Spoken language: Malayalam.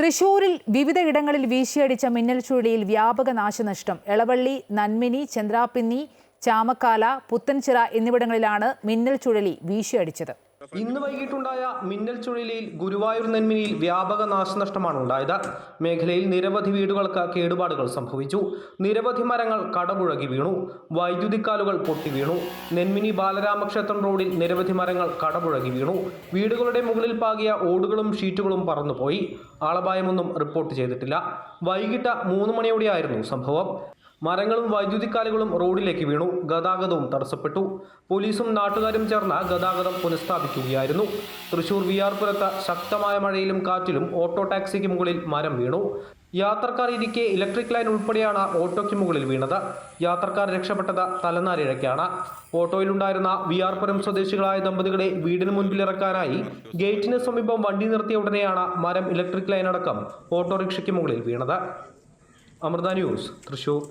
തൃശൂരിൽ വിവിധയിടങ്ങളിൽ വീശിയടിച്ച മിന്നൽ ചുഴലിയിൽ വ്യാപക നാശനഷ്ടം. എളവള്ളി നന്മിനി ചന്ദ്രാപിന്നി ചാമക്കാല പുത്തൻചിറ എന്നിവിടങ്ങളിലാണ് മിന്നൽ ചുഴലി വീശിയടിച്ചത്. ഇന്ന് വൈകിട്ടുണ്ടായ മിന്നൽ ചുഴലിയിൽ ഗുരുവായൂർ നെന്മിനിയിൽ വ്യാപക നാശനഷ്ടമാണ് ഉണ്ടായത് മേഖലയിൽ നിരവധി വീടുകൾക്ക് കേടുപാടുകൾ സംഭവിച്ചു. നിരവധി മരങ്ങൾ കടപുഴകി വീണു. വൈദ്യുതി കാലുകൾ പൊട്ടി വീണു. നെന്മിനി ബാലരാമക്ഷേത്രം റോഡിൽ നിരവധി മരങ്ങൾ കടപുഴകി വീണു. വീടുകളുടെ മുകളിൽ പാകിയ ഓടുകളും ഷീറ്റുകളും പറന്നുപോയി. ആളപായമൊന്നും റിപ്പോർട്ട് ചെയ്തിട്ടില്ല. വൈകിട്ട് മൂന്ന് മണിയോടെയായിരുന്നു സംഭവം. മരങ്ങളും വൈദ്യുതിക്കാലുകളും റോഡിലേക്ക് വീണു. ഗതാഗതവും തടസ്സപ്പെട്ടു. പോലീസും നാട്ടുകാരും ചേർന്ന് ഗതാഗതം പുനഃസ്ഥാപിക്കുകയായിരുന്നു. തൃശൂർ വിയാർപുരത്ത് ശക്തമായ മഴയിലും കാറ്റിലും ഓട്ടോ ടാക്സിക്ക് മുകളിൽ മരം വീണു. യാത്രക്കാർ ഇരിക്കെ ഇലക്ട്രിക് ലൈൻ ഉൾപ്പെടെയാണ് ഓട്ടോയ്ക്ക് മുകളിൽ വീണത്. യാത്രക്കാർ രക്ഷപ്പെട്ടത് തലനാരിഴയ്ക്കാണ്. ഓട്ടോയിലുണ്ടായിരുന്ന വിയാർപുരം സ്വദേശികളായ ദമ്പതികളെ വീടിന് മുൻപിലിറക്കാനായി ഗേറ്റിന് സമീപം വണ്ടി നിർത്തിയ ഉടനെയാണ് മരം ഇലക്ട്രിക് ലൈൻ അടക്കം ഓട്ടോറിക്ഷയ്ക്ക് മുകളിൽ വീണത്. അമൃത ന്യൂസ് തൃശൂർ.